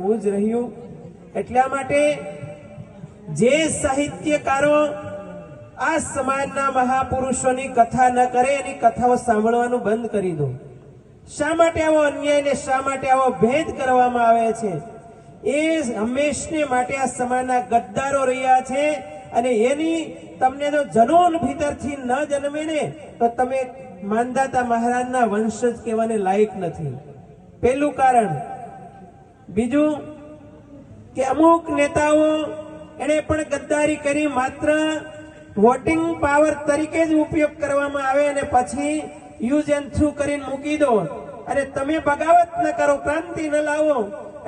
જ રહ્યું. એટલા માટે જે સાહિત્યકારો આ સમાજના મહાપુરુષોની કથા ન કરે, એની કથાઓ સાંભળવાનું બંધ કરી દો. શા માટે આવો અન્યાય ને શા માટે આવો ભેદ કરવામાં આવે છે? એ હંમેશને માટે આ સમાજના ગદ્દારો રહ્યા છે અને એની તમને જો જનોન ભીતરથી ન જન્મે ને, તો તમે માનદાતા મહારાજના વંશજ કહેવાને લાયક નથી. પહેલું કારણ બીજું કે અમુક નેતાઓ એને પણ ગદ્દારી કરી માત્ર વોટિંગ પાવર તરીકે જ ઉપયોગ કરવામાં આવે અને પછી યુઝ એન્ડ થ્રુ કરીને મૂકી દો. અને તમે બગાવત ન કરો, ક્રાંતિ ન લાવો,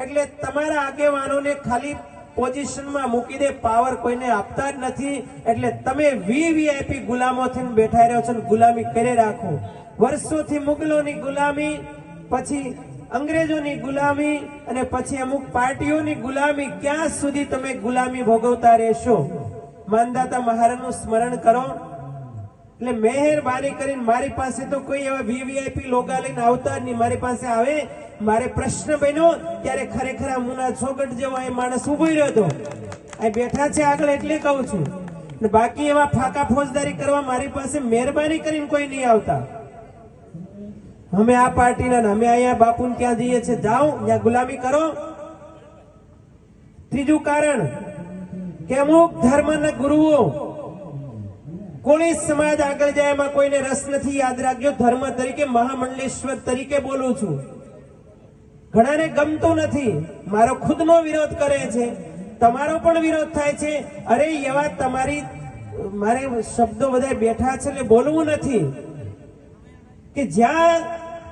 એટલે તમારા આગેવાનોને ખાલી પોઝિશનમાં મૂકી દે પાવર કોઈને આપતા જ નથી, એટલે તમે વીવીઆઈપી ગુલામોથી બેઠા રહ્યો છો ગુલામી કરી રાખો. વર્ષોથી મુગલોની ગુલામી, પછી અંગ્રેજોની ગુલામી અને પછી અમુક પાર્ટીઓની ગુલામી, ક્યાં સુધી તમે ગુલામી ભોગવતા રહેશો? માનદાતા મહારાજનું સ્મરણ કરો. એટલે મહેરબાની કરીને મારી પાસે તો કોઈ એવા વીવીઆઈપી લોગા લઈને આવતા નહીં. મારી પાસે આવે, મારે પ્રશ્ન બન્યો, ત્યારે ખરેખર આ મુના છોગટ જેવો એ માણસ ઊભો રહ્યો હતો. આ બેઠા છે આગળ એટલે કહું છું. બાકી એવા ફાકા ફોજદારી કરવા મારી પાસે મહેરબાની કરીને કોઈ નહીં આવતા. અમે આ પાર્ટીના અમે અહીંયા બાપુને ત્યાં જઈએ છીએ? જાઓ, ત્યાં ગુલામી કરો. ત્રીજું કારણ કે અમુક ધર્મના ગુરુઓ કોળી સમાજ આગળ જાય, એમાં કોઈને રસ નથી. યાદ રાખજો, ધર્મ તરીકે મહામંડલેશ્વર તરીકે બોલું છું. ઘણાને ગમતું નથી. મારો ખુદનો વિરોધ કરે છે. તમારો પણ વિરોધ થાય છે. અરે એવા તમારી, મારે શબ્દો બધા બેઠા છે એટલે બોલવું નથી. કે જ્યાં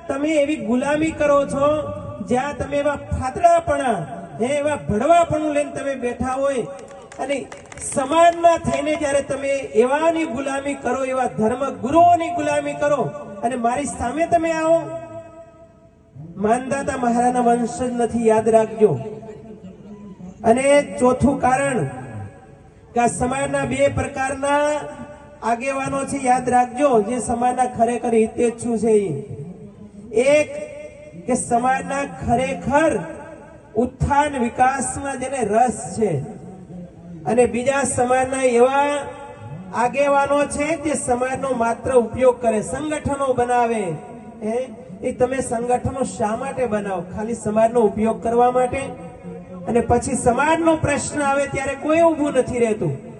તમે એવી ગુલામી કરો છો, જ્યાં તમે એવા ફાતડાપણા હે, એવા ભડવાપણું લઈને તમે બેઠા હોય, અને સમાજમાં થઈને જ્યારે તમે એવાની ગુલામી કરો, એવા ધર્મ ગુરુઓની ગુલામી કરો, અને મારી સામે તમે આવો, માનદાતા મહારાના વંશ જ નથી, યાદ રાખજો. અને ચોથું કારણ કે આ સમાજના બે પ્રકારના આગેવાનો છે, યાદ રાખજો, જે સમાજના ખરેખર હિતેચ્છુ છે એ. એક, કે સમાજના ખરેખર ઉત્થાન વિકાસમાં જેને રસ છે. અને બીજા સમાજના એવા આગેવાનો છે, જે સમાજનો માત્ર ઉપયોગ કરે, સંગઠનો બનાવે. એ તમે સંગઠનો શા માટે બનાવો? ખાલી સમાજનો ઉપયોગ કરવા માટે? અને પછી સમાજનો પ્રશ્ન આવે ત્યારે કોઈ ઊભું નથી રહેતું.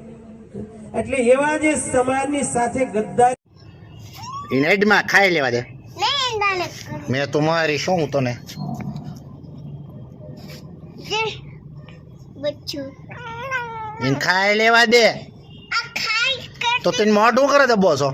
એટલે એવા જે સમાજની સાથે ગદ્દાર ઇનેડમાં ખાઈ લેવા દે. મેં તો મારી શું તને? જે ખાઈ લેવા દે. આ ખાઈ કર તો તને મોઢું કરે દબો છો